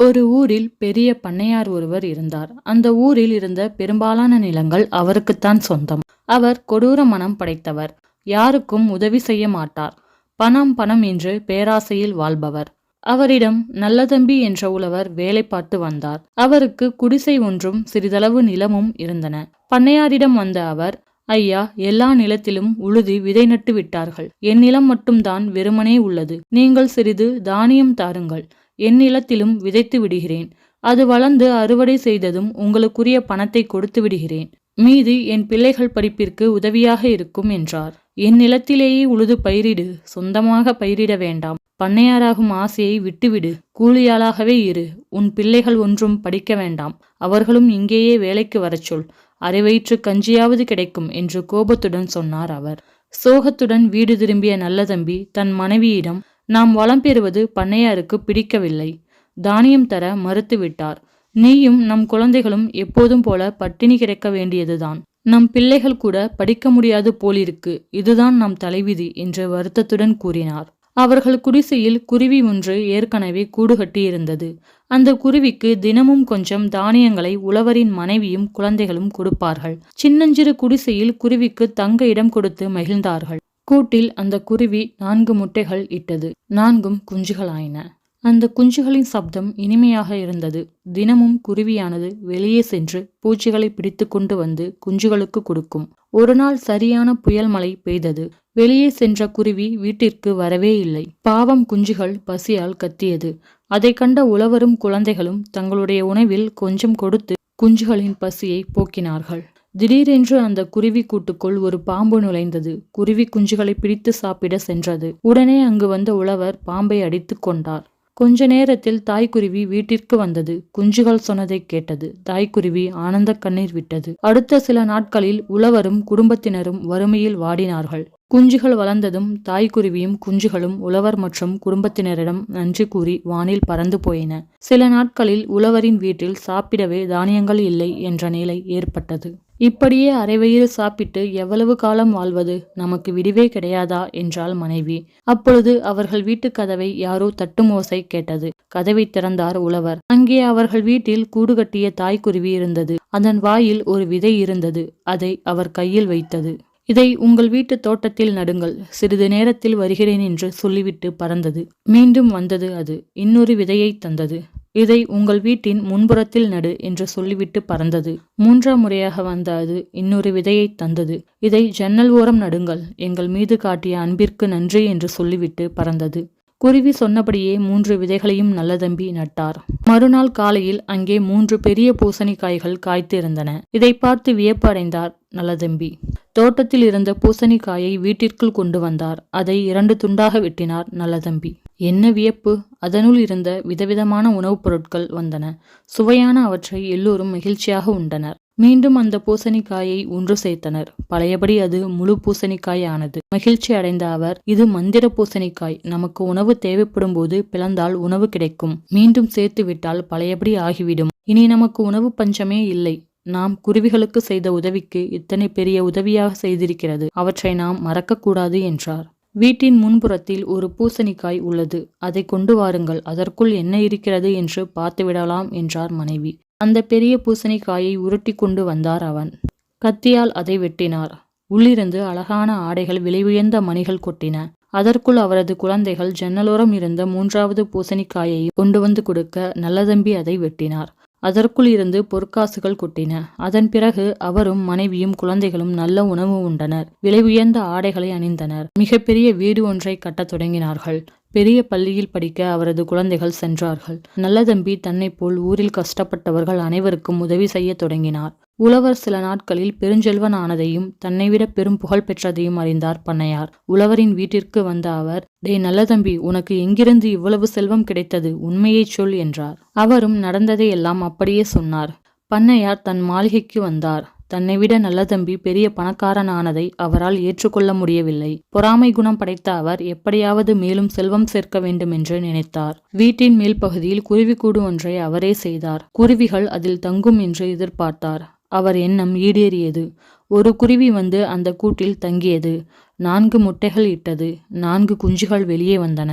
ஒரு ஊரில் பெரிய பண்ணையார் ஒருவர் இருந்தார். அந்த ஊரில் இருந்த பெரும்பாலான நிலங்கள் அவருக்குத்தான் சொந்தம். அவர் கொடூர மனம் படைத்தவர். யாருக்கும் உதவி செய்ய மாட்டார். பணம் பணம் என்று பேராசையில் வாழ்பவர். அவரிடம் நல்லதம்பி என்ற உழவர் வேலை பார்த்து வந்தார். அவருக்கு குடிசை ஒன்றும் சிறிதளவு நிலமும் இருந்தன. பண்ணையாரிடம் வந்த அவர் ஐயா எல்லா நிலத்திலும் உழுதி விதை நட்டு விட்டார்கள். என் நிலம் மட்டும்தான் வெறுமனே உள்ளது. நீங்கள் சிறிது தானியம் தாருங்கள். என் நிலத்திலும் விதைத்து விடுகிறேன். அது வளர்ந்து அறுவடை செய்ததும் உங்களுக்குரிய பணத்தை கொடுத்து விடுகிறேன். மீது என் பிள்ளைகள் படிப்பிற்கு உதவியாக இருக்கும் என்றார். என் நிலத்திலேயே உழுது பயிரிடு சொந்தமாக பயிரிட வேண்டாம். பண்ணையாராகும் ஆசையை விட்டுவிடு கூலியாளாகவே இரு. உன் பிள்ளைகள் ஒன்றும் படிக்க வேண்டாம். அவர்களும் இங்கேயே வேலைக்கு வரச் சொல். அரை கஞ்சியாவது கிடைக்கும் என்று கோபத்துடன் சொன்னார் அவர். சோகத்துடன் வீடு திரும்பிய நல்ல தம்பி தன் மனைவியிடம் நாம் வளம் பெறுவது பண்ணையாருக்கு பிடிக்கவில்லை. தானியம் தர மறுத்துவிட்டார். நீயும் நம் குழந்தைகளும் எப்போதும் போல பட்டினி கிடக்க வேண்டியதுதான். நம் பிள்ளைகள் கூட படிக்க முடியாது போலிருக்கு. இதுதான் நம் தலைவிதி என்று வருத்தத்துடன் கூறினார். அவர்கள் குடிசையில் குருவி ஒன்று ஏற்கனவே கூடு கட்டியிருந்தது அந்த குருவிக்கு தினமும் கொஞ்சம் தானியங்களை உழவரின் மனைவியும் குழந்தைகளும் கொடுப்பார்கள். சின்னஞ்சிறு குடிசையில் குருவிக்கு தங்க இடம் கொடுத்து மகிழ்ந்தார்கள். கூட்டில் அந்த குருவி நான்கு முட்டைகள் இட்டது. நான்கும் குஞ்சுகளாயின. அந்த குஞ்சுகளின் சப்தம் இனிமையாக இருந்தது. தினமும் குருவியானது வெளியே சென்று பூச்சிகளை பிடித்து கொண்டு வந்து குஞ்சுகளுக்கு கொடுக்கும். ஒரு நாள் சரியான புயல் மழை பெய்தது. வெளியே சென்ற குருவி வீட்டிற்கு வரவே இல்லை. பாவம் குஞ்சுகள் பசியால் கத்தியது. அதை கண்ட உழவரும் குழந்தைகளும் தங்களுடைய உணவில் கொஞ்சம் கொடுத்து குஞ்சுகளின் பசியை போக்கினார்கள். திடீரென்று அந்த குருவி கூட்டுக்குள் ஒரு பாம்பு நுழைந்தது. குருவி குஞ்சுகளை பிடித்து சாப்பிட சென்றது. உடனே அங்கு வந்த உழவர் பாம்பை அடித்து கொண்டார். கொஞ்ச நேரத்தில் தாய்க்குருவி வீட்டிற்கு வந்தது. குஞ்சுகள் சொன்னதை கேட்டது. தாய்க்குருவி ஆனந்த கண்ணீர் விட்டது. அடுத்த சில நாட்களில் உழவரும் குடும்பத்தினரும் வறுமையில் வாடினார்கள். குஞ்சுகள் வளர்ந்ததும் தாய்க்குருவியும் குஞ்சுகளும் உழவர் மற்றும் குடும்பத்தினரிடம் நன்றி கூறி வானில் பறந்து போயின. சில நாட்களில் உழவரின் வீட்டில் சாப்பிடவே தானியங்கள் இல்லை என்ற நிலை ஏற்பட்டது. இப்படியே அரைவயிறு சாப்பிட்டு எவ்வளவு காலம் வாழ்வது நமக்கு விடிவே கிடையாதா? என்றாள் மனைவி. அப்பொழுது அவர்கள் வீட்டு கதவை யாரோ தட்டும் ஓசை கேட்டது. கதவை திறந்தார் உழவர். அங்கே அவர்கள் வீட்டில் கூடு கட்டிய தாய்க்குருவி இருந்தது. அதன் வாயில் ஒரு விதை இருந்தது. அதை அவர் கையில் வைத்தது. இதை உங்கள் வீட்டு தோட்டத்தில் நடுங்கள். சிறிது நேரத்தில் வருகிறேன் என்று சொல்லிவிட்டு பறந்தது. மீண்டும் வந்தது அது. இன்னொரு விதையை தந்தது. இதை உங்கள் வீட்டின் முன்புறத்தில் நடு என்று சொல்லிவிட்டு பறந்தது. மூன்றாம் முறையாக வந்த அது இன்னொரு விதையை தந்தது. இதை ஜன்னல் ஓரம் நடுங்கள். எங்கள் மீது காட்டிய அன்பிற்கு நன்றி என்று சொல்லிவிட்டு பறந்தது. குருவி சொன்னபடியே மூன்று விதைகளையும் நல்லதம்பி நட்டார். மறுநாள் காலையில் அங்கே மூன்று பெரிய பூசணிக்காய்கள் காய்த்து இருந்தன இதை பார்த்து வியப்படைந்தார் நலதம்பி நல்லதம்பி. தோட்டத்தில் இருந்த பூசணிக்காயை வீட்டிற்குள் கொண்டு வந்தார். அதை இரண்டு துண்டாக வெட்டினார் நல்லதம்பி. என்ன வியப்பு? அதனுள் இருந்த விதவிதமான உணவுப் பொருட்கள் வந்தன. சுவையான அவற்றை எல்லோரும் மகிழ்ச்சியாக உண்டனர். மீண்டும் அந்த பூசணிக்காயை ஒன்று சேர்த்தனர். பழையபடி அது முழு பூசணிக்காய் ஆனது மகிழ்ச்சி அடைந்த அவர் இது மந்திர பூசணிக்காய். நமக்கு உணவு தேவைப்படும் போது பிளந்தால் உணவு கிடைக்கும். மீண்டும் சேர்த்து விட்டால் பழையபடி ஆகிவிடும். இனி நமக்கு உணவு பஞ்சமே இல்லை. நாம் குருவிகளுக்கு செய்த உதவிக்கு இத்தனை பெரிய உதவியாக செய்திருக்கிறது. அவற்றை நாம் மறக்கக்கூடாது என்றார். வீட்டின் முன்புறத்தில் ஒரு பூசணிக்காய் உள்ளது. அதை கொண்டு வாருங்கள். அதற்குள் என்ன இருக்கிறது? என்று பார்த்துவிடலாம் என்றார் மனைவி. அந்த பெரிய பூசணிக்காயை உருட்டி கொண்டு வந்தார் அவன். கத்தியால் அதை வெட்டினார். உள்ளிருந்து அழகான ஆடைகள் விலை உயர்ந்த மணிகள் கொட்டின. அதற்குள் அவரது குழந்தைகள் ஜன்னலோரம் இருந்த மூன்றாவது பூசணிக்காயை கொண்டு வந்து கொடுக்க நல்லதம்பி அதை வெட்டினார். அதற்குள் இருந்து பொற்காசுகள் கொட்டின. அதன் பிறகு அவரும் மனைவியும் குழந்தைகளும் நல்ல உணவு உண்டனர். விலை உயர்ந்த ஆடைகளை அணிந்தனர். மிகப்பெரிய வீடு ஒன்றை கட்டத் தொடங்கினார்கள். பெரிய பள்ளியில் படிக்க அவரது குழந்தைகள் சென்றார்கள். நல்லதம்பி தன்னை போல் ஊரில் கஷ்டப்பட்டவர்கள் அனைவருக்கும் உதவி செய்ய தொடங்கினார். உழவர் சில நாட்களில் பெருஞ்செல்வன் ஆனதையும் தன்னைவிட பெரும் புகழ் பெற்றதையும் அறிந்தார் பண்ணையார். உழவரின் வீட்டிற்கு வந்த அவர் டே நல்லதம்பி உனக்கு எங்கிருந்து இவ்வளவு செல்வம் கிடைத்தது? உண்மையை சொல் என்றார். அவரும் நடந்ததை எல்லாம் அப்படியே சொன்னார். பண்ணையார் தன் மாளிகைக்கு வந்தார். தன்னை விட நல்ல தம்பி பெரிய பணக்காரனானதை அவரால் ஏற்றுக்கொள்ள முடியவில்லை. பொறாமை குணம் படைத்த அவர் எப்படியாவது மேலும் செல்வம் சேர்க்க வேண்டும் என்று நினைத்தார். வீட்டின் மேல் பகுதியில் குருவிக்கூடு ஒன்றை அவரே செய்தார். குருவிகள் அதில் தங்கும் என்று எதிர்பார்த்தார். அவர் எண்ணம் ஈடேறியது. ஒரு குருவி வந்து அந்த கூட்டில் தங்கியது. நான்கு முட்டைகள் இட்டது. நான்கு குஞ்சுகள் வெளியே வந்தன.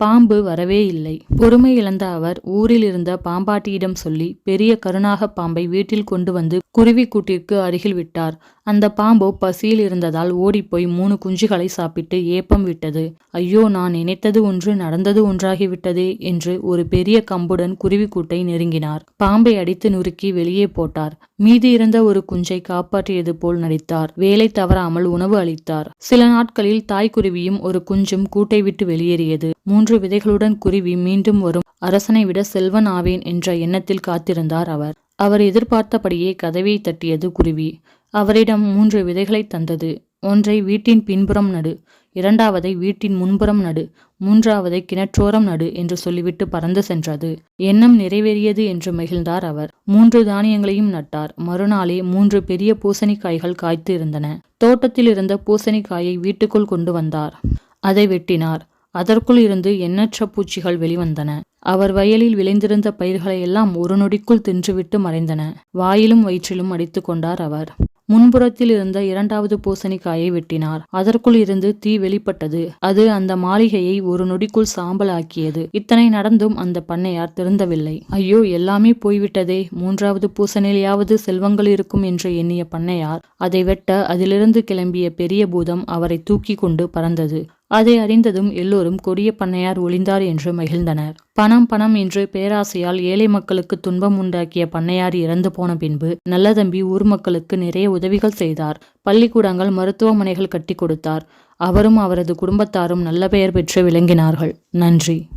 பாம்பு வரவே இல்லை. பொறுமை இழந்த அவர் ஊரில் இருந்த பாம்பாட்டியிடம் சொல்லி பெரிய கருணாக பாம்பை வீட்டில் கொண்டு வந்து குருவி கூட்டிற்கு அருகில் விட்டார். அந்த பாம்பு பசியில் இருந்ததால் ஓடிப்போய் மூணு குஞ்சுகளை சாப்பிட்டு ஏப்பம் விட்டது. ஐயோ நான் நினைத்தது ஒன்று நடந்தது ஒன்றாகிவிட்டதே என்று ஒரு பெரிய கம்புடன் குருவி கூட்டை நெருங்கினார். பாம்பை அடித்து நுறுக்கி வெளியே போட்டார். மீதி இருந்த ஒரு குஞ்சை காப்பாற்றியது போல் நடித்தார். வேலை தவறாமல் உணவு அளித்தார். சில நாட்களில் தாய்க்குருவியும் ஒரு குஞ்சும் கூட்டை விட்டு வெளியேறியது. மூன்று விதைகளுடன் குருவி மீண்டும் வரும். அரசனை விட செல்வன் ஆவேன் என்ற எண்ணத்தில் காத்திருந்தார் அவர். அவர் எதிர்பார்த்தபடியே கதவை தட்டியது குருவி. அவரிடம் மூன்று விதைகளை தந்தது. ஒன்றை வீட்டின் பின்புறம் நடு. இரண்டாவதை வீட்டின் முன்புறம் நடு. மூன்றாவதை கிணற்றோரம் நடு என்று சொல்லிவிட்டு பறந்து சென்றது. எண்ணம் நிறைவேறியது என்று மகிழ்ந்தார் அவர். மூன்று தானியங்களையும் நட்டார். மறுநாளே மூன்று பெரிய பூசணிக்காய்கள் காய்த்து இருந்தன தோட்டத்தில் இருந்த பூசணிக்காயை வீட்டுக்குள் கொண்டு வந்தார். அதை வெட்டினார். அதற்குள் இருந்து எண்ணற்ற பூச்சிகள் வெளிவந்தன. அவர் வயலில் விளைந்திருந்த பயிர்களை எல்லாம் ஒரு நொடிக்குள் தின்றுவிட்டு மறைந்தன. வாயிலும் வயிற்றிலும் அடித்து கொண்டார் அவர். முன்புறத்தில் இருந்த இரண்டாவது பூசணிக்காயை வெட்டினார். அதற்குள் இருந்து தீ வெளிப்பட்டது. அது அந்த மாளிகையை ஒரு நொடிக்குள் சாம்பலாக்கியது. இத்தனை நடந்தும் அந்த பண்ணையார் திருந்தவில்லை. ஐயோ எல்லாமே போய்விட்டதே. மூன்றாவது பூசணிலையாவது செல்வங்கள் இருக்கும் என்று எண்ணிய பண்ணையார் அதை வெட்ட அதிலிருந்து கிளம்பிய பெரிய பூதம் அவரை தூக்கி கொண்டு பறந்தது. அதை அறிந்ததும் எல்லோரும் கொடிய பண்ணையார் ஒளிந்தார் என்று மகிழ்ந்தனர். பணம் பணம் என்று பேராசையால் ஏழை மக்களுக்கு துன்பம் உண்டாக்கிய பண்ணையார் இறந்து போன பின்பு நல்லதம்பி ஊர் மக்களுக்கு நிறைய உதவிகள் செய்தார். பள்ளிக்கூடங்கள் மருத்துவமனைகள் கட்டி கொடுத்தார். அவரும் அவரது குடும்பத்தாரும் நல்ல பெயர் பெற்று விளங்கினார்கள். நன்றி.